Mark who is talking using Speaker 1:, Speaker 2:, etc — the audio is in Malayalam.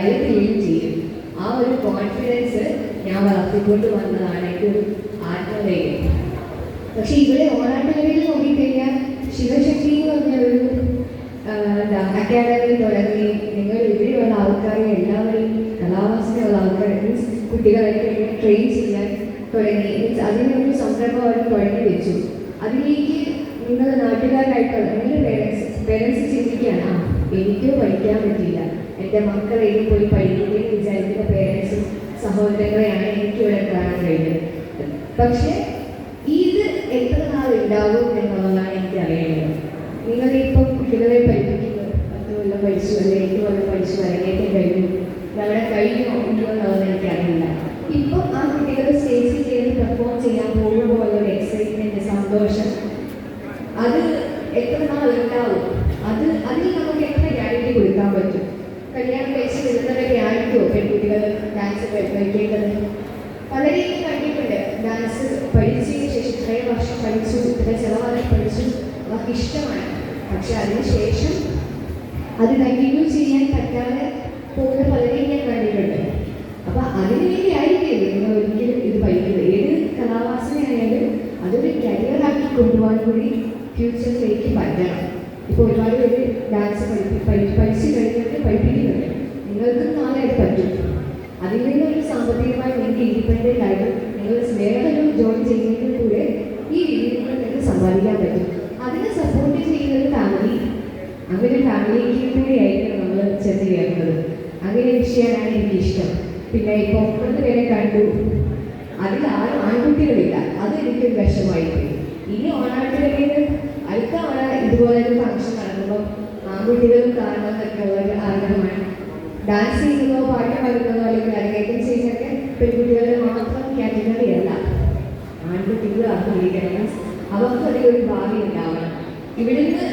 Speaker 1: അറിയുകയും ചെയ്യും. ആ ഒരു കോൺഫിഡൻസ് ഞാൻ വളർത്തിക്കൊണ്ട് വന്നതാണ് എന്റെ ഒരു ആത്മധൈര്യം. പക്ഷെ ഇവിടെ ഓണാട്ടുകളിൽ നോക്കിക്കഴിഞ്ഞാൽ ശിവശക്തി എന്ന് പറഞ്ഞ എന്താ അക്കാഡമി തുടങ്ങി നിങ്ങൾ ഇവിടെയുള്ള ആൾക്കാരെ എല്ലാവരെയും കലാവാസനയുള്ള ആൾക്കാരെ മീൻസ് കുട്ടികളെ ട്രെയിൻ ചെയ്യാൻ തുടങ്ങി. മീൻസ് അതിനൊരു സംരംഭം അവർ തുടങ്ങി വെച്ചു. അതിലേക്ക് നിങ്ങൾ നാട്ടുകാരായിട്ടുള്ള നിങ്ങൾ പേരൻസ് പേരൻസ് ചിന്തിക്കുകയാണ് ആ എനിക്ക് പഠിക്കാൻ പറ്റില്ല എന്റെ മക്കൾ ഇനി പോയി പഠിക്കുകയും വിചാരിക്കുന്ന പേരൻസും സഹോദരങ്ങളെയാണ് എനിക്ക് ഇവിടെ കാണാൻ കഴിഞ്ഞത്. പക്ഷേ ഇത് എത്ര നാൾ ഉണ്ടാവും എന്നുള്ളതാണ് എനിക്ക് അറിയേണ്ടത്. നിങ്ങൾ ഇപ്പം കുട്ടികളെ പഠിപ്പിക്കുന്നത് പത്ത് കൊല്ലം പഠിച്ചു അല്ലെങ്കിൽ എട്ട് കൊല്ലം പഠിച്ചു അരങ്ങേറ്റം കഴിഞ്ഞു. അവിടെ കഴിഞ്ഞോ ഇല്ലയോ എനിക്കറിയില്ല ഇപ്പം ആ കുട്ടികൾ സ്റ്റേജിൽ കയറി പെർഫോം ചെയ്യാൻ പോകുമ്പോൾ ഒരു എക്സൈറ്റ്മെന്റ് സന്തോഷം അത് എത്ര നാൾ ഉണ്ടാവും? അത് അതിൽ നമുക്ക് പെൺകുട്ടികൾ ഡാൻസ് പഠിക്കേണ്ടത് പലരെയും കണ്ടിട്ടുണ്ട് ഡാൻസ് പഠിച്ചതിന് ശേഷം ഇത്രയും വർഷം പഠിച്ചു ഇത്ര ചിലവാറി പഠിച്ചു. അവർക്ക് ഇഷ്ടമാണ്. പക്ഷെ അതിനുശേഷം അത് കണ്ടിന്യൂ ചെയ്യാൻ പറ്റാതെ പോകുന്ന പലരെയും ഞാൻ കണ്ടിട്ടുണ്ട്. അപ്പൊ അതിനുവേണ്ടി ആയിരിക്കില്ല നിങ്ങൾ ഒരിക്കലും ഇത് പഠിക്കുന്നത്? ഏത് കലാവാസനയായാലും അതൊരു കരിയറാക്കി കൊണ്ടുപോകാൻ കൂടി ഫ്യൂച്ചറിലേക്ക് പറ്റണം ഇപ്പോൾ ഒരുപാട് പേര് ഡാൻസ് പഠിപ്പി പഠി- പഠിച്ചു കഴിഞ്ഞിട്ട് പഠിപ്പിക്കുന്നുണ്ട് നിങ്ങൾക്കും നാളെ അത് പറ്റും അതിൽ സാമ്പത്തികമായി നിങ്ങൾക്ക് ഇൻഡിപെൻഡന്റ് ആയിട്ട് നിങ്ങൾ സ്നേഹം ജോയിൻ ചെയ്യുന്നതിലൂടെ ഈ രീതിയിൽ നിങ്ങൾക്ക് സമ്പാദിക്കാൻ പറ്റും. അതിനെ സപ്പോർട്ട് ചെയ്യുന്നത് ഫാമിലി അങ്ങനെ ഫാമിലിക്ക് കൂടിയായിരിക്കും നമ്മൾ ചെന്ന് ചേർന്നത് അങ്ങനെ വിഷയമാണ് എനിക്കിഷ്ടം പിന്നെ ഇപ്പോൾ ഒമ്പത് പേരെ കണ്ടു. അതിൽ ആരും ആൺകുട്ടികളില്ല. അത് എനിക്കൊരു വിഷമായി പോയി. ഇനി ഓണാട്ടുകളിൽ അടുത്ത ഓണ ഇതുപോലെ ഒരു ഫംഗ്ഷൻ നടക്കുമ്പോൾ ആൺകുട്ടികളും കാണണം എന്നൊക്കെ ഉള്ള ഒരു ആഗ്രഹമാണ്. ഡാൻസ് ചെയ്യുന്നതോ പാട്ട് പഠിക്കുന്നതോ അല്ലെങ്കിൽ അരങ്ങേറ്റം പെൺകുട്ടികളുടെ മാത്രം കാറ്റഗറി അല്ല ആൺകുട്ടികൾ ആഗ്രഹിക്കണം അവർക്ക് അതിലൊരു ഭാവി ഉണ്ടാവണം. ഇവിടുന്ന്